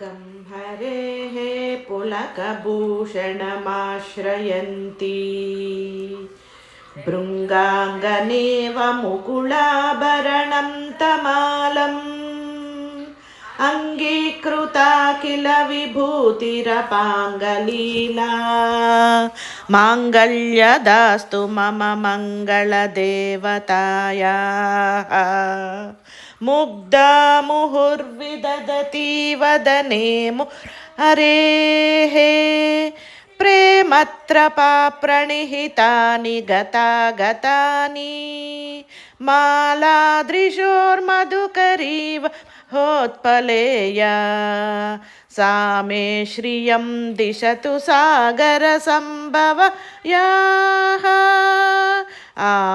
गम्भरेः पुलकभूषणमाश्रयन्ती भृङ्गाङ्गनेव मुकुलाभरणं तमालम् अङ्गीकृता किल विभूतिरपाङ्गलीला माङ्गल्यदास्तु मम मङ्गलदेवतायाः मुग्धा मुहुर्विदधति वदने मु हरेः प्रेमत्र प्रणिहितानि गता गतानि मालादृशोर्मधुकरीव होत्पलेया सा मे श्रियं दिशतु सागरसम्भवयाः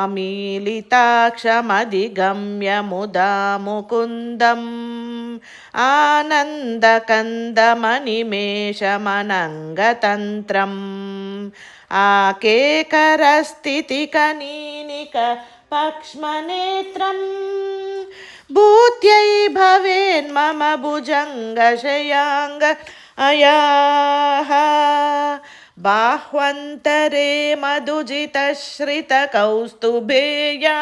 आमीलिताक्षमधिगम्य मुदा मुकुन्दम् आनन्दकन्दमनिमेषमनङ्गतन्त्रम् आकेकरस्थितिकनीनिक पक्ष्मनेत्रम् भूत्यै भवेन्मम भुजङ्गशयाङ्ग। अयाः। बाह्वन्तरे मधुजितश्रितकौस्तुभेया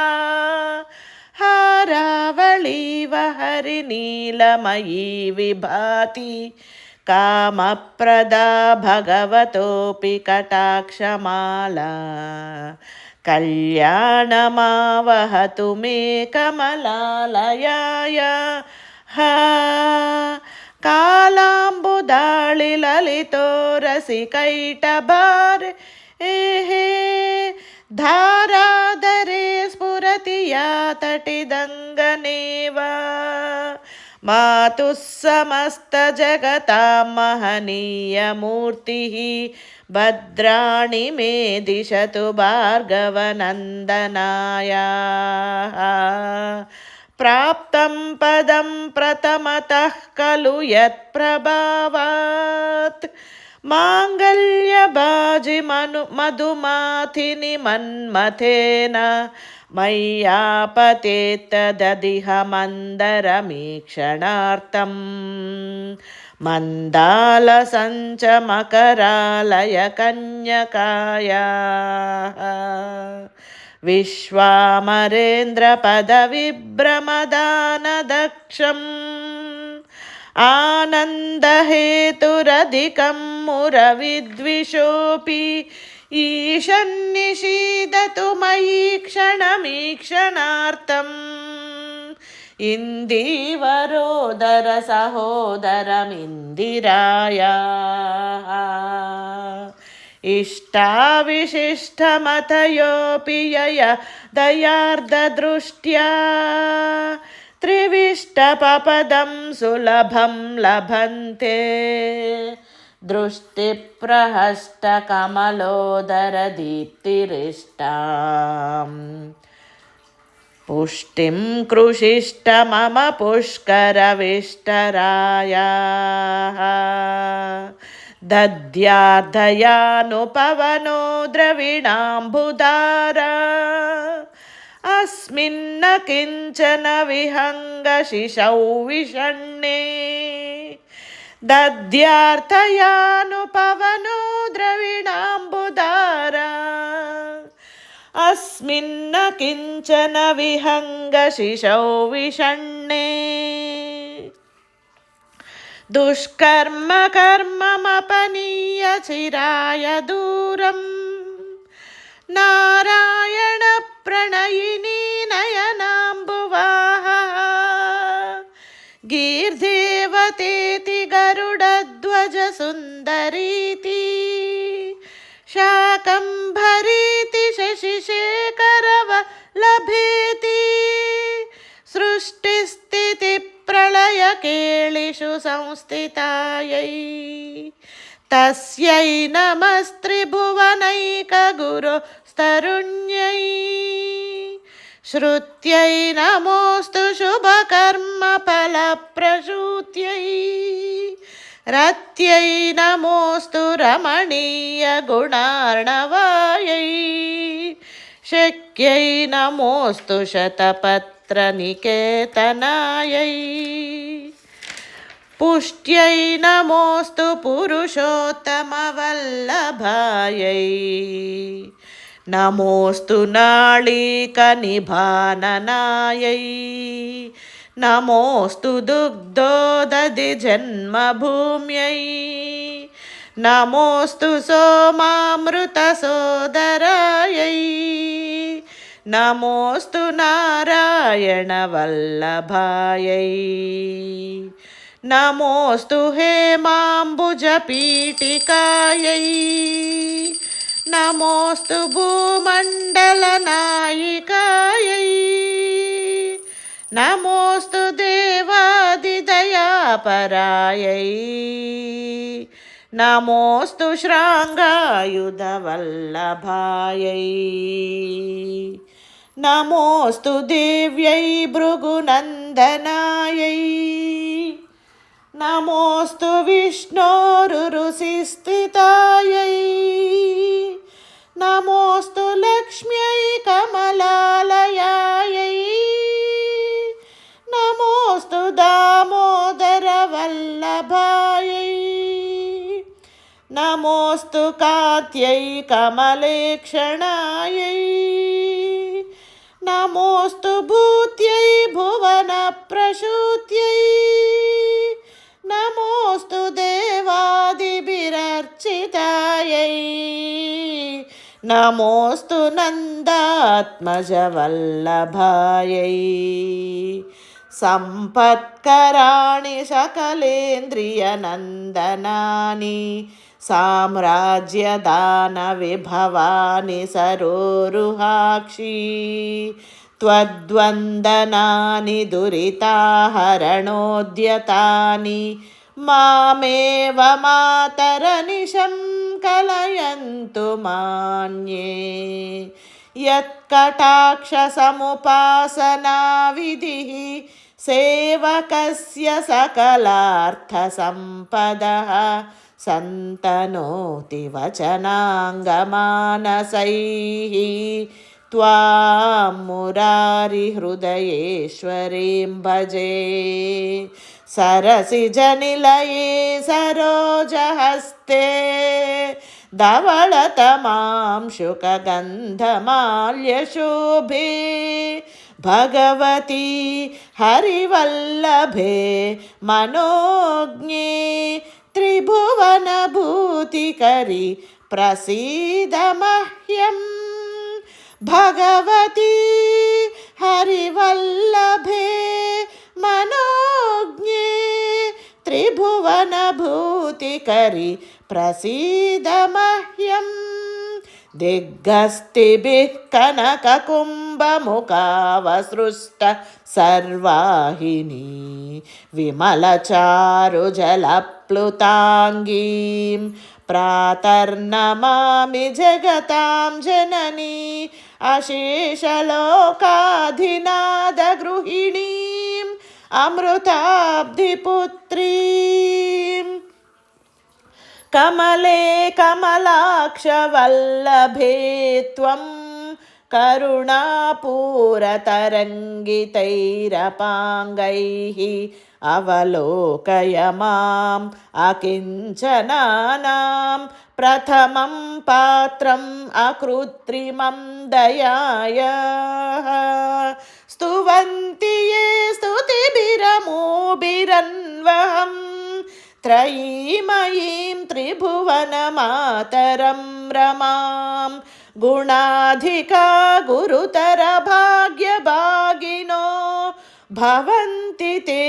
हारावळीव हरिनीलमयी विभाति कामप्रदा भगवतोऽपि कटाक्षमाला कल्याणमावहतु मे कमलालयाय हा ಕಾಲಾಂಬುದಾಳಿ ಲಲಿತೋರಸಿ ಕೈಟ ಬಾರೆ. ಏಹೇ ಧಾರಾದರೆ ಸ್ಫುರತಿಯ ತಟಿದಂಗನೇವ ಮಾತು ಸಮಸ್ತ ಜಗತಾ ಮಹನೀಯ ಮೂರ್ತಿ ಭದ್ರಾಣಿ ಮೇ ದಿಶತು ಭಾರ್ಗವನಂದನಾಯ ప్రాప్తం పదం ప్రథమత ఖలు యత్ప్రభావాత్ మాంగళ్యబాజి మను మధుమాథిని మన్మథేన. మయ్యాపతేత్తదిహ మందరమీక్షణార్థం. మందాల సంచ మకరాలయ కన్యకాయా विश्वामरेन्द्रपदविभ्रमदानदक्षम् आनन्दहेतुरधिकं मुरविद्विषोऽपि ईशन्निषीदतु मयि क्षणमीक्षणार्थम् इन्दीवरोदर सहोदरमिन्दिराया इष्टाविशिष्टमतयोऽपि यय दयार्ददृष्ट्या त्रिविष्टपपदं सुलभं लभन्ते दृष्टिप्रहष्टकमलोदरदीप्तिरिष्टाम् पुष्टिं कृषिष्ट मम पुष्करविष्टरायाः दद्यार्धयानुपवनो द्रविणाम्बुदार अस्मिन्न किञ्चन विहङ्गशिशौ विषण्णे दद्यार्थयानुपवनो द्रविणाम्बुदार अस्मिन्न किञ्चन विहङ्गशिशौ विषण्णे दुष्कर्म कर्ममपनीय चिराय दूरम्। नारायणप्रणयिनी नयनाम्बुवाः गीर्देवतेति गरुडध्वजसुन्दरीति। शाकम्भरीति शशिशेखरव लभेति सृष्टिस्थितिप्रलयकेलिषु संस्थितायै तस्यै नमस्त्रिभुवनैकगुरो स्तरुण्यै श्रुत्यै नमोऽस्तु शुभकर्मफलप्रसूत्यै रत्यै नमोऽस्तु रमणीयगुणार्णवायै शक्यै नमोऽस्तु తత్ర నికేతనాయై పుష్ట్యై నమోస్తు పురుషోత్తమవల్లభాయై నమోస్తు నాళీకనిభాననాయై నమోస్తు దుగ్ధోదది జన్మభూమ్యై నమోస్తు సోమామృత సోదరాయై నమోస్తు నారాయణ వల్లభాయై. నమోస్తు హేమాంబుజపీఠికాయై నమోస్తు భూమండలనాయికాయై నమోస్తు దేవాదిదయాపరాయై నమోస్తు శృంగాయుధవల్లభాయై నమోస్తు దివ్యై భృగునందనాయై. నమోస్తు విష్ణోరుసిస్థితాయై నమోస్తు లక్ష్మ్యై కమలాలయాయై. నమోస్తు దామోదరవల్లభాయై నమోస్తు కాత్యై కమలేక్షణాయై. नमोऽस्तु भूत्यै भुवनप्रसूत्यै नमोऽस्तु देवादिभिरर्चितायै नमोऽस्तु नन्दात्मजवल्लभायै सम्पत्कराणि सकलेन्द्रियनन्दनानि साम्राज्यदानविभवानि सरोरुहाक्षी त्वद्वन्दनानि दुरिताहरणोद्यतानि मामेव मातरनिशं कलयन्तु मान्ये। यत्कटाक्षसमुपासनाविधिः सेवकस्य सकलार्थसम्पदः सन्तनोति वचनाङ्गमानसैः त्वां मुरारिहृदयेश्वरीं भजे सरसिजनिलये सरोजहस्ते धवलतमां शुकगन्धमाल्यशोभे भगवती हरिवल्लभे मनोज्ञे न भूति प्रसीद मह्यम भगवती हरिवल्लभे मनोज्ञे त्रिभुवनभूतिकरि कनक कुंभ कनककुम्भमुखावसृष्ट सर्वाहिनी विमलचारुजल विमलचारुजलप्लुताङ्गीं प्रातर्नमामि जगतां जननी अशेषलोकाधिनादगृहिणीम् अमृताब्धिपुत्रीम् कमले कमलाक्षवल्लभे त्वं करुणापूरतरङ्गितैरपाङ्गैः अवलोकय माम् अकिञ्चनानां प्रथमं पात्रम् अकृत्रिमं दयाय स्तुवन्ति ये स्तुतिभिरमोभिरन्वहम् त्रयीमयीं त्रिभुवनमातरं रमां गुणाधिका गुरुतरभाग्यभागिनो भवन्ति ते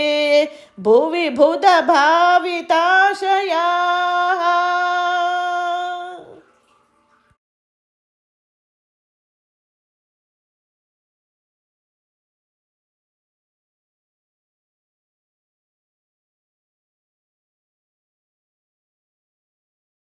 भुवि बुधभाविताशया